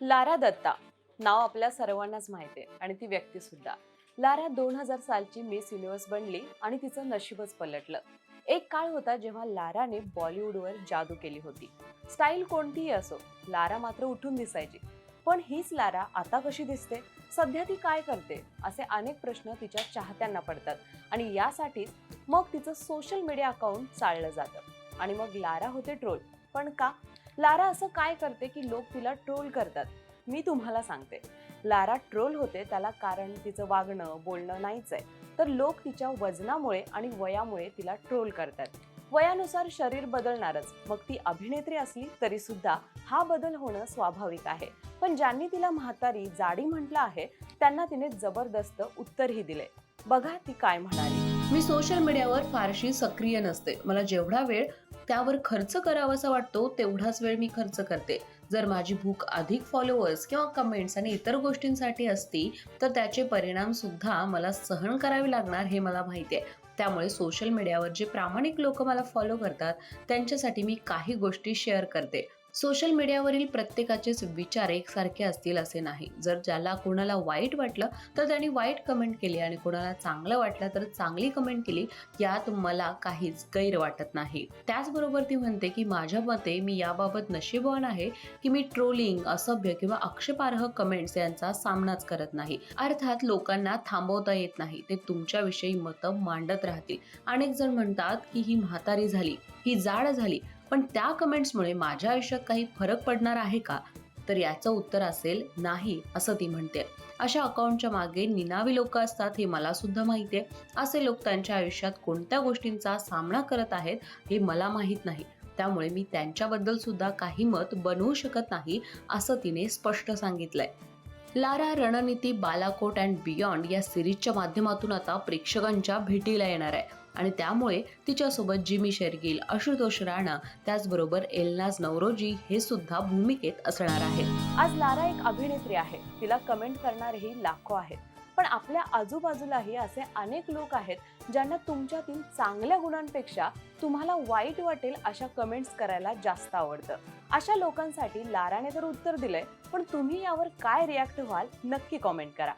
Lara Datta. नाव आपल्या सर्वांनाच माहिती आहे आणि ती व्यक्ती सुद्धा. लारा दोन हजार सालची मिस युनिव्हर्स बनली आणि तिचं नशीबच पलटलं. एक काळ होता जेव्हा लाराने बॉलिवूडवर जादू केली होती. स्टाईल कोणतीही असो लारा मात्र उठून दिसायची. पण हीच लारा आता कशी दिसते? सध्या ती काय करते? असे अनेक प्रश्न तिच्या चाहत्यांना पडतात. आणि यासाठीच मग तिचं सोशल मीडिया अकाउंट चाललं जातं. आणि मग लारा होते ट्रोल पण का? लारा असं काय करते की लोक तिला ट्रोल करतात? मी तुम्हाला सांगते. लारा ट्रोल होते त्याला कारण तिचं वागणं बोलणं नाहीच आहे. तर लोक तिच्या वजनामुळे आणि वयामुळे तिला ट्रोल करतात. वयानुसार शरीर बदलणारच. मग ती अभिनेत्री असली तरी सुद्धा हा बदल होणं स्वाभाविक आहे. पण ज्यांनी तिला म्हातारी जाडी म्हटलं आहे त्यांना तिने जबरदस्त उत्तरही दिले. बघा ती काय म्हणाली. मी सोशल मीडियावर फारशी सक्रिय नसते. मला जेवढा वेळ त्यावर खर्च करावासा वाटतो तेवढाच वेळ मी खर्च करते. जर माझी भूक अधिक फॉलोअर्स किंवा कमेंट्स आणि इतर गोष्टींसाठी असती तर त्याचे परिणाम सुद्धा मला सहन करावे लागणार हे मला माहिती आहे. त्यामुळे सोशल मीडियावर जे प्रामाणिक लोक मला फॉलो करतात त्यांच्यासाठी मी काही गोष्टी शेअर करते. सोशल मीडियावरील प्रत्येकाचेच विचार एकसारखे असतील असे नाही. जर ज्याला कोणाला वाईट वाटलं तर त्यांनी वाईट कमेंट केली आणि कोणाला चांगलं वाटलं तर चांगली कमेंट केली यात मला काहीच गैर वाटत नाही. त्याचबरोबर ती म्हणते की माझ्या मते मी याबाबत नशीबवान आहे की मी ट्रोलिंग असभ्य किंवा आक्षेपार्ह कमेंट्स यांचा सामनाच करत नाही. अर्थात लोकांना थांबवता येत नाही. ते तुमच्याविषयी मतं मांडत राहतील. अनेक जण म्हणतात की ही म्हातारी झाली ही जाड झाली पण त्या कमेंट्समुळे माझ्या आयुष्यात काही फरक पडणार आहे का? तर याचं उत्तर असेल नाही असं ती म्हणते. अशा अकाउंटच्या मागे निनावी लोक असतात हे मला सुद्धा माहिती आहे असे लोक त्यांच्या आयुष्यात कोणत्या गोष्टींचा सामना करत आहेत हे मला माहीत नाही. त्यामुळे मी त्यांच्याबद्दल सुद्धा काही मत बनवू शकत नाही असं तिने स्पष्ट सांगितलंय. लारा रणनीती बालाकोट अँड बियॉन्ड या सिरीजच्या माध्यमातून आता प्रेक्षकांच्या भेटीला येणार आहे. आणि त्यामुळे तिच्यासोबत जिमी शेरगिल आशुतोष राणा त्याचबरोबर एलनाज नवरोजी हे सुद्धा भूमिकेत असणार आहेत. आज लारा एक अभिनेत्री आहे. तिला कमेंट करणारेही लाखो आहेत. पण आपल्या आजूबाजूलाही असे अनेक लोक आहेत ज्यांना तुमच्यातील चांगल्या गुणांपेक्षा तुम्हाला वाईट वाटेल अशा कमेंट्स करायला जास्त आवडतं. अशा लोकांसाठी लाराने तर उत्तर दिलंय पण तुम्ही यावर काय रिॲक्ट व्हाल नक्की कॉमेंट करा.